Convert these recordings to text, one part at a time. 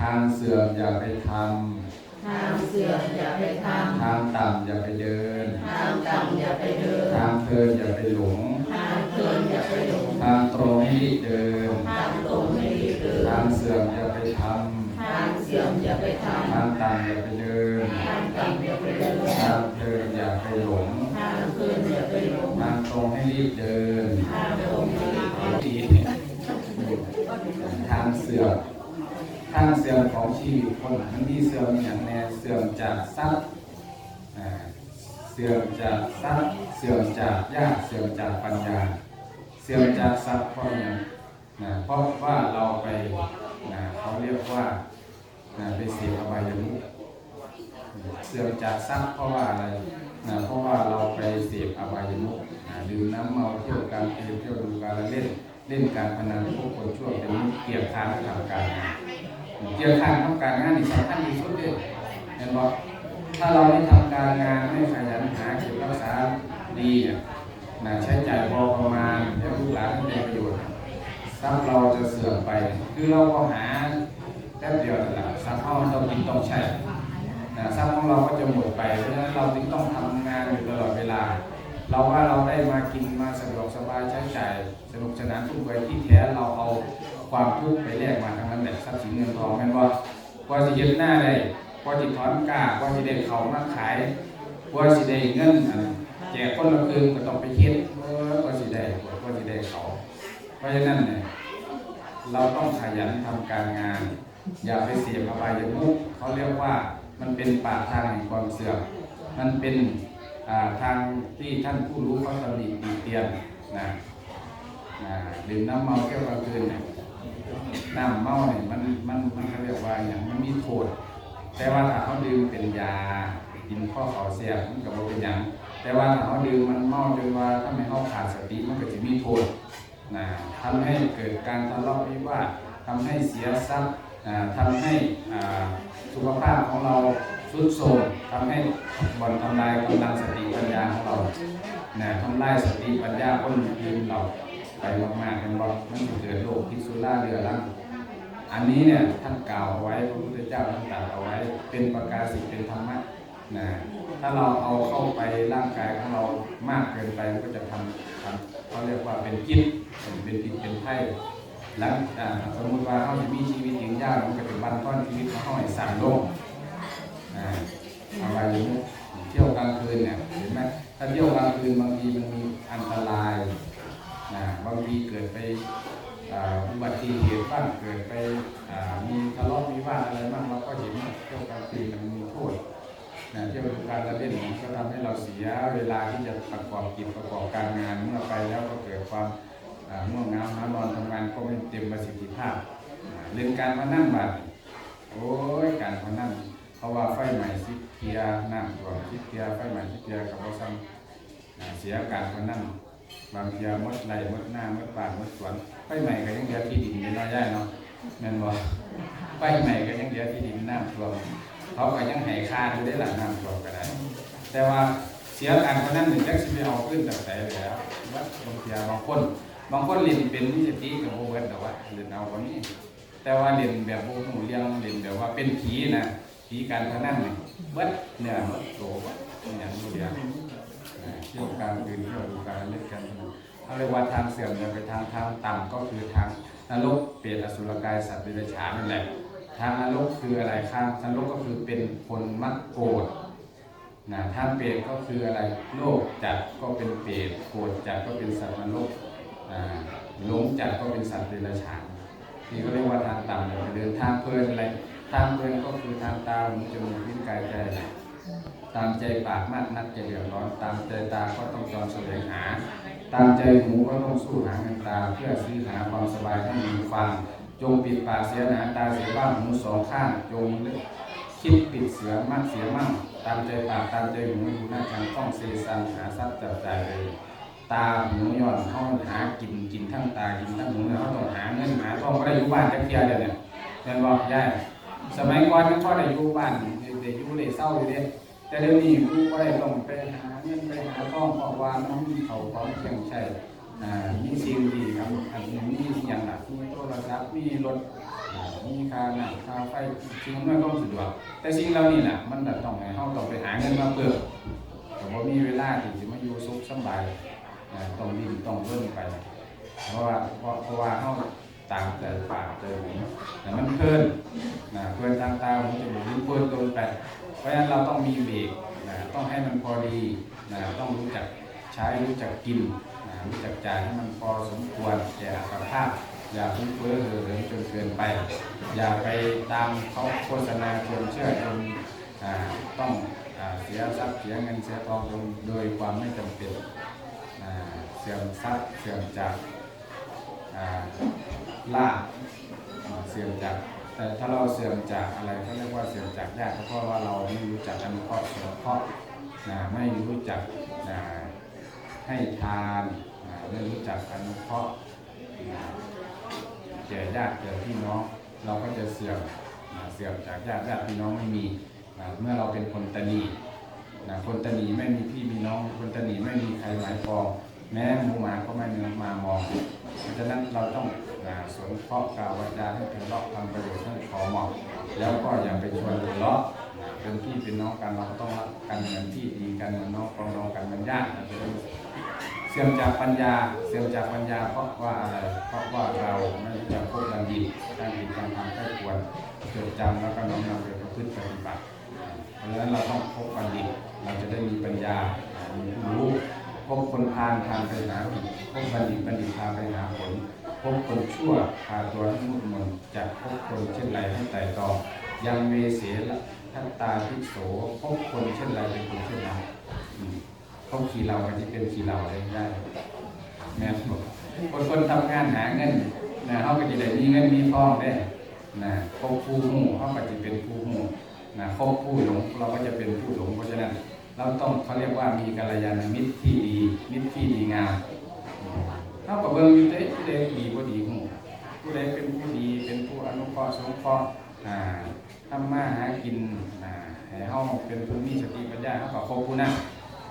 ทางเสื่อมอย่าไปททางเสื่อมอย่าไปทำทางต่ำอย่าไปเดินำทางต่ำอย่าไปเดิน ทางเพลินอย่าไปหลง ทางเพลินอย่าไปหลง ทางตรงให้รีบเดิน ทางตรงไม่รีบเดิน ทางเสื่อมอย่าไปททางเสื่อมอย่าไปทำทางต่ำอย่าไปเดินำทางต่ำอย่าไปเดิน ทางเพลินอย่าไปหลง ทางเพลินอย่าไปหลง ทางตรงให้รีบเดิน ทางตรงไม่รีบเดินดีเนี่ยทางเสื่อม ทางเสื่อมของชีวิตคนมันมีเสื่อมอย่างแน่เสื่อมจากทรัพย์เสื่อมจากทรัพย์เสื่อมจากญาติเสื่อมจากปัญญา เสื่อมจากทรัพย์เพราะอย่างนะเพราะว่าเราไปนะเขาเรียกว่านะไปเสียอบายมุขเสื่อมจากทรัพย์เพราะว่าอะไรนะเพราะว่าเราไปเสพอบายมุขนะดื่มน้ำเมาเที่ยวการเที่ยวเที่ยวดูการเล่น เล่นการพนันพวกคนชั่วเป็นเกี่ยวข้างกับทำการงาน เกี่ยวข้างทำการงานนี่สำคัญที่สุดเลยเห็นบอกถ้าเราไม่ทำการงานไม่ขยันหาเก็บรักษาดีเนี่ยนะใช้จ่ายพอประมาณเดี๋ยวลูกหลานไม่ได้ประโยชน์ทรัพย์เราจะเสื่อมไป คือเราก็หาแป๊บเดียวแต่ละทรัพย์เราต้องกินต้องใช้นะทรัพย์ของเราก็จะหมดไปเพราะฉะนั้นเราจึงต้องทำงานอยู่ตลอดเวลา เราว่าเราได้มากินมาสะดวกสบายใช้จ่ายสนุกสนานทุกวัยที่แท้เราเอา ความทุกข์ไปแลกมาทั้งนั้นแหละทรัพย์สินเงินทองแม่นว่ากว่าสิเฮ็ดหน้าได้กว่าสิถอนกล้ากว่าสิได้เขามาขายกว่าสิได้เงินแจกคนละครึ่งก็ต้องไปคิดเออกว่าสิได้กว่าสิได้เขาเพราะฉะนั้นเนี่ยเราต้องขยันทำการงาน อย่าไปเสียอบายมุขเขาเรียกว่ามันเป็นปากทางแห่งความเสื่อมมันเป็นทางที่ท่านผู้รู้เขาตำหนิติเตียนนะนะดื่มน้ำเมาเที่ยวกลางคืนเนี่ย น้ำเมาเนี่ยมันมันมันเขาเรียกว่าอย่างมันมีโทษ แต่ว่าถ้าเขาดื่มเป็นยากินข้อเขาเสียมันก็บ่เป็นหยังแต่ว่าถ้าเขาดื่มมันเมาจนว่าถ้าไม่เขาขาดสติมันก็จะมีโทษนะทำให้เกิดการทะเลาะวิวาททำให้เสียทรัพย์อ่าทำให้สุขภาพของเราทรุดโทรมทำให้บ่อนทำลายกำลังสติปัญญาของเรานะทำลายสติปัญญาคนอื่นเรา ไปมากๆกันบอกมันเกิดโรคพิษสุราเรือรังอันนี้เนี่ยท่านกล่าวไว้พระพุทธเจ้าท่านตรัสเอาไว้ เป็นประกาศสิทธิ์เป็นธรรมะนะถ้าเราเอาเข้าไปร่างกายของเรามากเกินไปมันก็จะทำทำเขาเรียกว่าเป็นพิษเป็นพิษเป็นไข้หลังอ่าสมมติว่าเขาจะมีชีวิตยืนยาวมันก็จะบันต้อนชีวิตของเขาให้สั่นลงอ่าอาไว้อย่างนี้เที่ยวกลางคืนเนี่ยเห็นไหมถ้าเที่ยวกลางคืนบางทีมันมีอันตราย บางทีเกิดไปอุบัติเหตุบ้างเกิดไปมีทะเลาะวิวาอะไรบ้างเราก็เห็นเที่ยวกางคืนมันมีโทษนะเที่ยวการละเล่นก็ทำให้เราเสียเวลาที่จะประกอบกิจประกอบการงานเมื่อไปแล้วก็เกิดความง่วงเหงาหานอนทำงานก็ไม่เต็มประสิทธิภาพอ่าเล่นการพนันบัตโอ้ยการพนันเพราะว่าไฟใหม่ซิเกียร์น้ำท่วมซิเกียร์ไฟใหม่ซิเกียร์กับว่าซ้ำเสียการพนัน บางเทียมดไรมดหน้ามดป่านมดสวนไฟใหม่ก็ยังเหลือที่ดินอยู่น้อยแย่เนาะแม่นบ่ไฟใหม่ก็ยังเหลือที่ดินน้ำท่วมเขาก็ยังให้ค่าอยู่ได้หลังน้ำท่วมก็ได้ แต่ว่าเสียการพนันหนึ่งจักสิไปเอาขึ้นจากไหนเลยแล้วว่าบางเทียบางคนบางคนเล่นเป็นมิจฉากับโบเวิร์แต่ว่าเล่นเอาคนนี้ แต่ว่าเล่นแบบโบหูเลี้ยงเล่นแบบว่าเป็นผีนะผีการพนันเนี่ยเบิดเนี่ยเบิดโตเบิดอย่างนี้เดียว เที่ยวกลางคืนเที่ยวดูการเล่นกันเขาเรียกว่าทางเสื่อมเนี่ยไปทางทางต่ำก็คือทางนรกเปรตอสุรกายสัตว์เดรัจฉานนั่นแหละทางนรกคืออะไรข้างทางนรกก็คือเป็นคนมักโกรธนะทางเปรตก็คืออะไรโลภจัดก็เป็นเปรตโกรธจัดก็เป็นสัตว์นรกอ่าหลงจัดก็เป็นสัตว์เดรัจฉานนี่ก็เรียกว่าทางต่ำเนี่ยเดินทางเพลินอะไรทางเพลินก็คือทางตาหูจมูกลิ้นกายใจ ตามใจปากมากนักจะเดือดร้อน ตามใจตาก็ต้องจอนแสวงหา ตามใจหูก็ต้องสู้หาเงินตา เพื่อซื้อหาความสบายให้หูฟังจงปิดปากเสียหนาตาเสียบ้างหูสองข้างจงคิดปิดเสือมากเสียมั่งตามใจปากตามใจหูดูหน้าทางต้องเซซันหาทรัพย์จับจ่ายเลยตาหูย้อนห้องหากินกินทั้งตากินทั้งหูเขาต้องหาเงินหาทองก็ได้อยู่บ้านจักเทียเดียวเนี่ยเห็นบอกยายสมัยก่อนมันพอได้อยู่บ้านเด็กอยู่เลยเศร้าอยู่เด้ แต่เดี๋ยวนี้กูก็ได้ต้องไปหาเงินไปหาทองเพราะว่ามันมีเขาของเครื่งใช้อ่ามีสิ่งดีครับอันนี้มีอย่างหลักมีโทรศัพท์มีรถมีค่าน้ำค่าไฟสิ่งอำนวยความสะดวกแต่สิ่งเหล่านี้น่ะมันต้องให้เฮาต้องไปหาเงินมาเพิ่มแต่ว่ามีเวลาที่จะมาอยู่สุขสบายต้องดิ้นต้องเริ่นไป เพราะว่าเพราะว่าเฮา ตามใจปากใจหูแต่มันเพลินนะเพลินทางตาหูจมูกลิ้นเพลินเกินไปเพราะฉะนั้นเราต้องมีเบรกนะต้องให้มันพอดีนะต้องรู้จักใช้รู้จักกินนะรู้จักจ่ายให้มันพอสมควรแก่อัตภาพอย่าฟุ้งเฟ้อเห่อเหิมจนเกินไป อย่าไปตามเขาโฆษณาชวนเชื่อจนต้องเสียทรัพย์เสียเงินเสียทองโดยโดยความไม่จำเป็นเสื่อมทรัพย์เสื่อมจาก ลาภอ่าเสื่อมจาก แต่ถ้าเราเสื่อมจากอะไรเขาเรียกว่าเสื่อมจากญาติเพราะว่าเราไม่รู้จักอนุเคราะห์สงเคราะห์นะไม่รู้จักให้ทานไม่รู้จักอนุเคราะห์นะแก่ญาติแก่พี่น้องเราก็จะเสื่อมเสื่อมจากญาติญาติพี่น้องไม่มีเมื่อเราเป็นคนตนีนะคนตนีไม่มีพี่มีน้องคนตนีไม่มีใครหมายปอง แม้หมูหมาก็ไม่มามามองเพราะฉะนั้นเราต้องนะสนเคราะห์กล่าววาจาให้เป็นเลาะทำประโยชน์ให้พอเหมาะแล้วก็อย่าไปชวนหัวเลาะเป็นพี่เป็นน้องกันเราก็ต้องรักกันเหมือนพี่ดีกันเหมือนน้องปรองดองกันเหมือนญาตินะจะได้เสื่อมจากปัญญาเสื่อมจากปัญญาเพราะว่าอะไรเพราะว่าเราไม่รู้จักพวกบัณฑิตการผิดการทำใกล้ควรจดจำแล้วก็น้อมนำไปประพฤติปฏิบัติเพราะฉะนั้นเราต้องพบบัณฑิตเราจะได้มีปัญญามีผู้รู้ พบคนพาลพาไปหาผิดพบบัณฑิตบัณฑิตพาไปหาผลพบคนชั่วพาตัวให้มุดมนจะพบคนเช่นไรให้ไต่ตองยังเมเสละทัตตาทิโสพบคนเช่นไรเป็นคนเช่นนั้นอืมเขาขี่เรามันจะเป็นขี่เราได้ได้แม่บอกคนคนทำงานหาเงินนะเขาก็จะได้มีเงินมีทองได้นะพบผู้หูเขาก็จะเป็นผู้หูนะพบผู้หลงเราก็จะเป็นผู้หลงเพราะฉะนั้นเราต้องเขาเรียกว่ามีกัลยาณมิตรที่ดี เท่ากับเบิ่งอยู่เด้ผู้ใดดีบ่ดีหูผู้ใดเป็นผู้ดีเป็นผู้อนุเคราะห์สงเคราะห์อ่าทำมาหากินอ่าให้เฮาเป็นผู้มีสติปัญญาเฮาก็คบผู้นั้น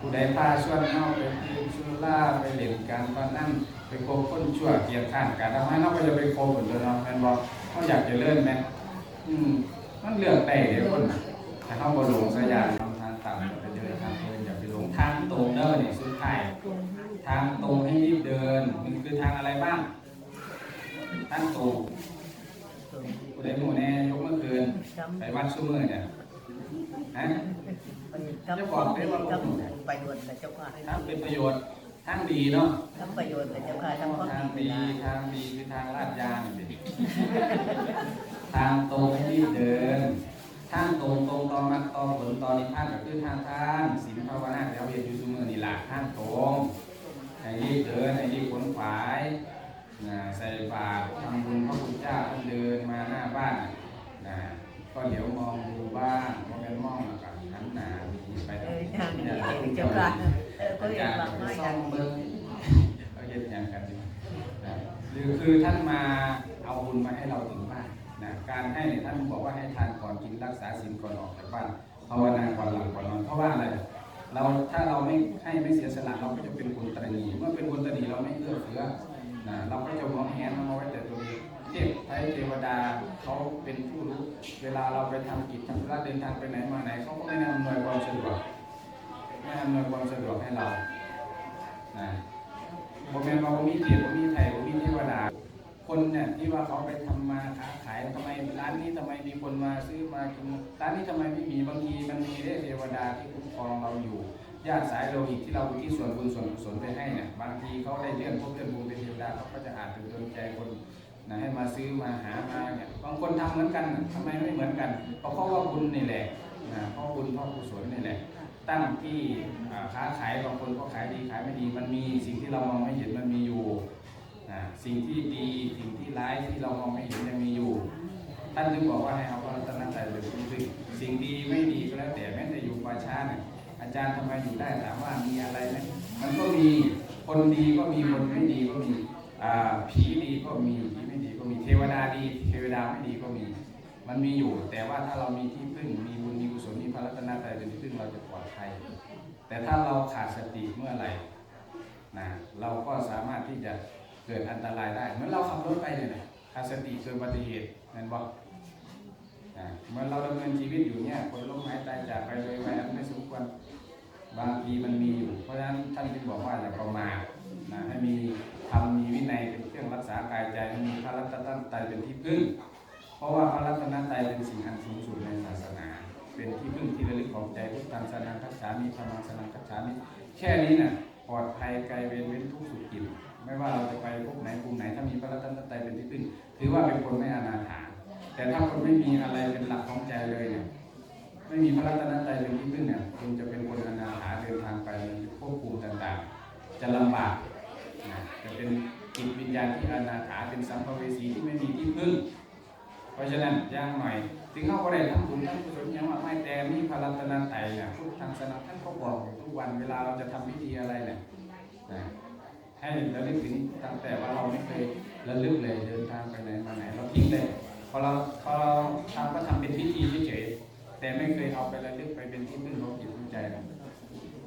ผู้ใดพาชวนเฮาไปดื่มสุราไปเล่นการพนันไปคบคนชั่วเกียดข้านการทำให้เฮาก็จะไปคบคนเด้อเนาะแม่นบ่เฮาอยากจะเลิ่นไหมอืมมันเลือกได้เด้คนน่ะถ้าเฮาบ่หลงสัญญาณทำทาง ตรงเด้อนี่สุดท้ายทางตรงให้รีบเดิน มันคือทางอะไรบ้างทางตรงผู้ใดหมู่แน่ยกเมื่อคืนไปวัดซุ้มือเนี่ยฮะจะบอกได้ว่าทำประโยชน์กับเจ้าค่ะทางเป็นประโยชน์ทางดีเนาะทำประโยชน์กับเจ้าค่ะทำความทางดีดีทางดีคือทางลาดยางนี่ทางตรงให้รีบเดิน ทางตรงตรงตอมัดต่อผลตอนิพพานก็คือท่างทานศีลภาวนาแล้วเรียนอยู่ซุมือนี่หล่ะทางตรงให้รีบเดินให้รีบขนขวายนะใส่บาตรทำบุญพระพุทธเจ้าท่านเดินมาหน้าบ้านนะก็เดี๋ยวมองดูบ้างว่าเป็นมองแล้วก็หันหน้าไปทางนี้เองเจ้าค่ะเออก็อาเรียจานรย์ว่าไปไม่ซ่ดัองมเบิ้งเขาเย็นยังกันอยู่หรือคือท่านมาเอาบุญมาให้เราถึง การให้เนี่ยท่านบอกว่าให้ทานก่อนกินรักษาศีลก่อนออกจากบ้านภาวนาก่อนหลับก่อนนอนเพราะว่าอะไรเราถ้าเราไม่ให้ไม่เสียสละเราก็จะเป็นคนตระหนีเมื่อเป็นคนตระหนีเราไม่เอื้อเฟื้อนะเราก็จะมองแหนเอาไว้แต่ตัวเองเทพไทยเทวดาเขาเป็นผู้รู้เวลาเราไปทำกิจทำธุระเดินทางไปไหนมาไหนเขาก็ไม่อำนวยความสะดวกไม่อำนวยความสะดวกให้เรานะโมเมนเราบ่มีเกียรติบ่มีไทยบ่มีเทวดา คนเนี่ยที่ว่าเขาไปทำมาค้าขายทำไมร้านนี้ทำไมมีคนมาซื้อมากินร้านนี้ทำไมไม่มีบางทีมันมีได้เทวดาที่คุ้มครองเราอยู่ญาติสายโลหิตที่เราอุที่ส่วนบุญส่วนกุศลไปให้เนี่ยบางทีเขาได้เลื่อนพวกเลื่อนบุญเป็นเทวดาเขาก็จะอาจจะโดนใจคนนะให้มาซื้อมาหามาเนี่ยบางคนทำเหมือนกันน่ะทำไมไม่เหมือนกันเพราะเพราะว่าบุญนี่แหละนะเพราะบุญเพราะกุศลนี่แหละตั้งที่ค้าขายบางคนก็ขายดีขายไม่ดีมันมีสิ่งที่เรามองไม่เห็นมันมีอยู่ สิ่งที่ดีสิ่งที่ร้ายที่เรามองไม่เห็นยังมีอยู่ ท่านจึงบอกว่าให้เอาพระรัตนตรัยเป็นที่พึ่งสิ่งดีไม่ดีก็แล้วแต่แม้แต่อยู่ป่าช้าเนี่ยอาจารย์ทำไมอยู่ได้ถามว่ามีอะไรไหมมันก็มีคนดีก็มีคนไม่ดีก็มีผีดีก็มีผีไม่ดีก็มีเทวดาดี เทวดาไม่ดีก็มี มันมีอยู่ แต่ว่าถ้าเรามีที่พึ่งมีบุญมีกุศลมีพระรัตนตรัยเป็นที่พึ่งเราจะปลอดภัยแต่ถ้าเราขาดสติเมื่อไหร่นะเราก็สามารถที่จะ เกิดอันตรายได้เหมือนเราขับรถไปเนี่ยนะขาสติเกิดอุบัติเหตุนั่นบอกอ่าเมื่อเราดำเนินชีวิตอยู่เนี่ยคนล้มหายตายจากไปโดยวัยอันไม่สมควรบางทีมันมีอยู่ เพราะฉะนั้นท่านจึงบอกว่าอย่าประมาทนะให้มีธรรมมีวินัยเป็นเครื่องรักษากายใจให้มีพระรัตนตรัยเป็นที่พึ่ง เพราะว่าพระรัตนตรัยเป็นสิ่งอันสูงสุดในศาสนา เป็นที่พึ่งที่ระลึกของใจพุทธังสนังคัจฉามิธรรมังสนังคัจฉามิแค่นี้น่ะปลอดภัยไกลเว้นเว้นทุกสุขกิจ ไม่ว่าเราจะไปพบไหนภูมิไหนถ้ามีพระรัตนตรัยเป็นที่พึ่งถือว่าเป็นคนไม่อนาถาแต่ถ้าคนไม่มีอะไรเป็นหลักของใจเลยเนี่ยไม่มีพระรัตนตรัยเป็นที่พึ่งเนี่ยคุณจะเป็นคนอนาถาเดินทางไปในภพภูมิต่างๆ จะลำบากนะจะเป็นจิตวิญญาณที่อนาถาเป็นสัมภเวสีที่ไม่มีที่พึ่ง เพราะฉะนั้นย่างหน่อยถึงเข้าก็ได้ทั้งบุญทั้งกุศลยังมาไม่แต่มีพระรัตนตรัยเนี่ยพุกทธังสนับท่านก็บอกทุกวันเวลาเราจะทำพิธีอะไรเนี่ยนะ ให้ระลึกถึงตั้งแต่ว่าเราไม่เคยระลึกเลยเดินทางไปไหนมาไหนเราทิ้งเลยพอเราพอเราทำก็ทำเป็นพิธีเฉยๆแต่ไม่เคยเอาไประลึกไปเป็นที่พึ่งของจิตของใจเรา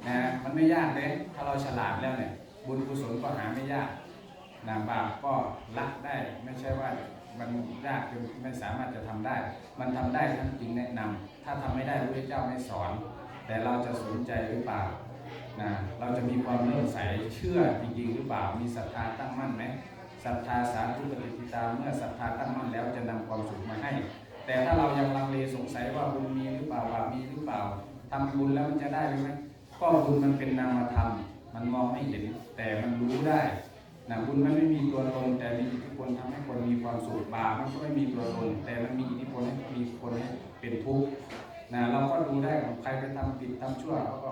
นะมันไม่ยากเลยถ้าเราฉลาดแล้วเนี่ยบุญกุศลก็หาไม่ยากนะบาปก็ละได้ไม่ใช่ว่ามันยากจนไม่สามารถจะทำได้ มันทำได้ท่านจึงแนะนำถ้าทำไม่ได้พระเจ้าไม่สอน แต่เราจะสนใจหรือเปล่า นะเราจะมีความเลื่อมใสเชื่อจริงๆหรือเปล่ามีศรัทธาตั้งมั่นไหมศรัทธาสาธุปฏิตาเมื่อศรัทธาตั้งมั่นแล้วจะนำความสุขมาให้ แต่ถ้าเรายังลังเลสงสัยว่าบุญมีหรือเปล่าบาปมีหรือเปล่าทำบุญแล้วมันจะได้หรือไม่ก็บุญมันเป็นนามธรรมมันมองไม่เห็น แต่มันรู้ได้นะบุญมันไม่มีตัวตนแต่มีอิทธิพลทำให้คนมีความสุขบาปมันก็ไม่มีตัวตน แต่มันมีอิทธิพลให้มีคนให้เป็นทุกข์นะเราก็ดูได้ของใครไปทำผิดทำชั่วเขาก็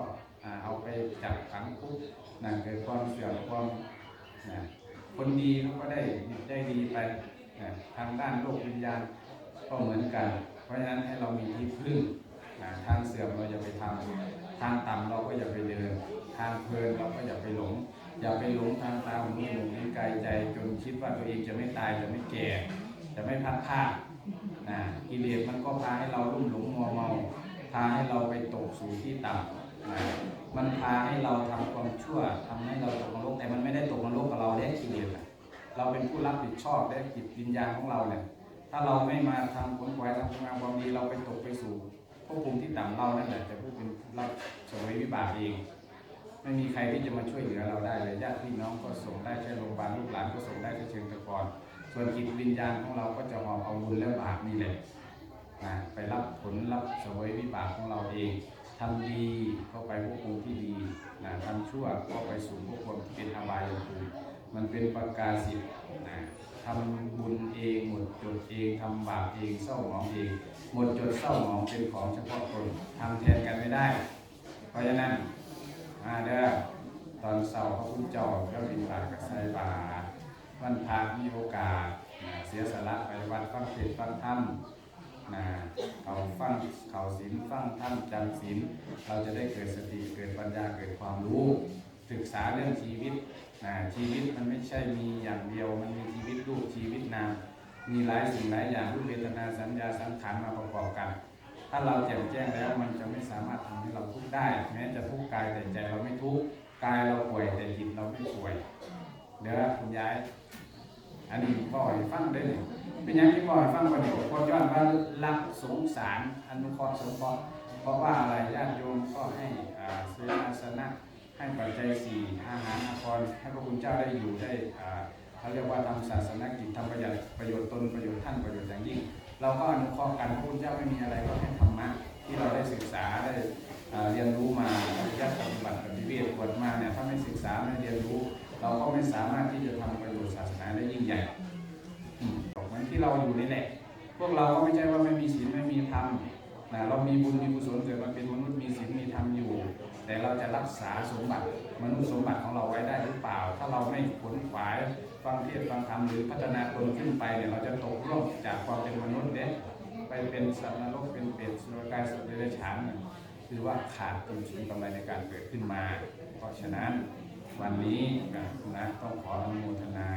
เอาไปจับขังคุกนะเกิดความเสื่อมความคนดีเขาก็ได้ได้ดีไปทางด้านโลกวิญญาณก็เหมือนกัน เพราะฉะนั้นให้เรามีที่พึ่งทางเสื่อมเราอย่าไปทำทางต่ำเราก็อย่าไปเดิน ทางเพลินเราก็อย่าไปหลง อย่าไปหลงทางตาหูจมูกลิ้นกายใจจนคิดว่าตัวเองจะไม่ตายจะไม่แก่ จะไม่พัดพลานะกิเลสมันก็พาให้เราลุ่มหลงมัวเมาพาให้เราไปตกสู่ที่ต่ำ มันพาให้เราทำความชั่วทำให้เราตกนรกแต่มันไม่ได้ตกนรกกับเราได้กิเลสอะเราเป็นผู้รับผิดชอบได้จิตวิญญาณของเราเนี่ยถ้าเราไม่มาทำผลควายทำงามความดีเราไปตกไปสู่ภพภูมิที่ต่ำเรานั่นแหละจะผู้เป็นรับสวยวิบากเอง ไม่มีใครที่จะมาช่วยเหลือเราได้เลยญาติพี่น้องก็ส่งได้แค่โรงพยาบาลลูกหลานก็ส่งได้แค่เชิงตะกอนส่วนจิตวิญญาณของเราก็จะหอบเอาบุญและบาปนี่แหละนะไปรับผลรับสวยวิบากของเราเอง ทำดีก็ไปภพภูมิที่ดีนะทำชั่วก็ไปสู่ภพภูมิที่เป็นอบายภูมิมันเป็นประกาศสิทธิ์นะทำบุญเองหมดจดเองทำบาปเองเศร้าหมองเอง หมดจดเศร้าหมองเป็นของเฉพาะตนทำแทนกันไม่ได้ เพราะฉะนั้นมาเด้อตอนเสาร์พระพุทธเจ้าก็บินบาตกับใส่บาวันพระมีโอกาสนะเสียสละไปวัดฟังเทศฟังธรรม นะเขาฟังเขาศีลฟังธรรมจำศีลเราจะได้เกิดสติเกิดปัญญาเกิดความรู้ ศึกษาเรื่องชีวิตนะชีวิตมันไม่ใช่มีอย่างเดียว มันมีชีวิตรูปชีวิตนามมีหลายสิ่งหลายอย่างรูปเวทนาสัญญาสังขารมาประกอบกัน ถ้าเราแจ่มแจ้งแล้วมันจะไม่สามารถทำให้เราทุกข์ได้ แม้จะทุกข์กายแต่ใจเราไม่ทุกข์กายเราป่วยแต่จิตเราไม่ป่วยเดี๋ยวคุณยาย อันนี้บ่อยฟังได้เลยเป็นยังที่บ่อยฟังวันนี้ก็ย้อนว่ารักสงสารอนุเคราะห์สงเคราะห์เพราะว่าอะไรญาติโยมก็ให้อาซื้ออาสนะให้ปัจจัยสี่อาหารอาภรณ์ให้พระคุณเจ้าได้อยู่ได้อ่าเขาเรียกว่าทำศาสนกิจทำประโยชน์ประโยชน์ตนประโยชน์ท่านประโยชน์อย่างยิ่ง เราก็อนุเคราะห์กันพระคุณเจ้าไม่มีอะไรก็ให้ธรรมะที่เราได้ศึกษาได้เรียนรู้มาปริยัติปฏิบัติปฏิเวทบวชมาเนี่ยถ้าไม่ศึกษาไม่เรียนรู้ เราก็ไม่สามารถที่จะทำประโยชน์ศาสนาได้ยิ่งใหญ่เหมือนที่เราอยู่นี่แหละ พวกเราก็ไม่ใช่ว่าไม่มีศีลไม่มีธรรมนะเรามีบุญมีกุศลเกิดมาเป็นมนุษย์มีศีลมีธรรมอยู่ แต่เราจะรักษาสมบัติมนุษย์สมบัติของเราไว้ได้หรือเปล่า ถ้าเราไม่ขนขวายฟังเทศฟังธรรมหรือพัฒนาตนขึ้นไปเนี่ยเราจะตกล่วงจากความเป็นมนุษย์เนี่ยไปเป็นสัตว์นรกเป็นเปรตสุรกายสัตว์เดรัจฉานคือว่าขาดต้นทุนกำไรในการเกิดขึ้นมา เพราะฉะนั้น วันนี้นะต้องขออนุโมทนา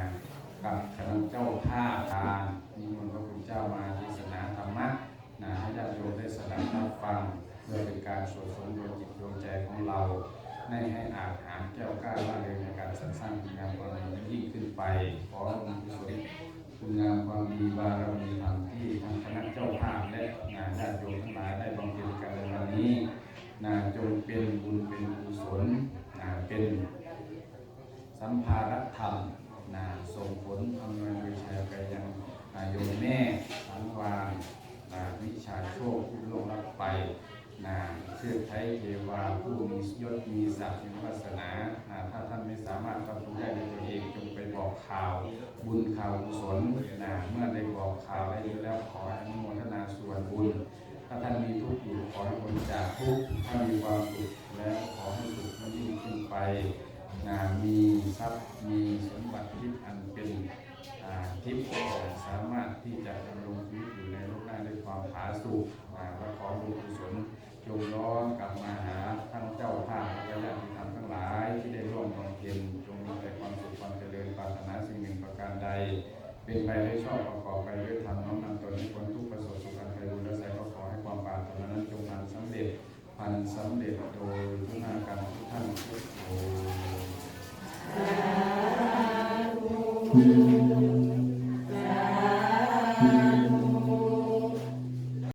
กับคณะเจ้าภาพทานนิมนต์พระคุณเจ้ามาเทศนาธรรมะนะให้ญาติโยมได้สดับรับฟังเพื่อเป็นการสวดสมดวงจิตดวงใจของเราในให้อาจหารแก้วกล้าว่าเลยในการสร้างงานความดียิ่งขึ้นไปขอองค์กุศลคุณงามความดีบารมีธรรมที่ทางคณะเจ้าภาพและงานญาติโยมทั้งหลายได้บำเพ็ญกันในวันนี้นาจงเป็นบุญเป็นกุศลนาเป็น สัมภาระธรรมนาส่งผลอำนวยโดยชัยไปยังนายโยมแม่สังวานนาวิชาโชคผู้ล่วงรับไปนาเชื่อไทยเทวาผู้มียศมีศักดิ์มีวาสนาถ้าท่านไม่สามารถรับรู้ได้ด้วยตัวเองจงไปบอกข่าว บุญข่าวกุศลนะเมื่อได้บอกข่าวได้รู้แล้วขอให้อนุโมทนาส่วนบุญ ถ้าท่านมีทุกข์อยู่ขอให้บริจาคทุกข์ถ้ามีความสุขแล้วขอให้สุขมันยิ่งขึ้นไป มีทรัพย์มีสมบัติทิพย์อันเป็นทิพย์สามารถที่จะดำรงชีวิตอยู่ในโลกหน้าด้วยความผาสุกนะและขอบุญกุศลจงย้อนกลับมาหาท่านเจ้าภาพและญาติธรรมทั้งหลายที่ได้ร่วมบำเพ็ญจงมีแต่ความสุขความเจริญปรารถนาสิ่งหนึ่งประการใด เป็นไปด้วยชอบประกอบไปด้วยธรรมน้อมนำตนให้พ้นทุกประสบสุขอันไพบูรณ์และแสก็ขอให้ความปรารถนานั้นจงพันสำเร็จพันสำเร็จโดยทุกนากันทุกท่านทุกโอ สาธุ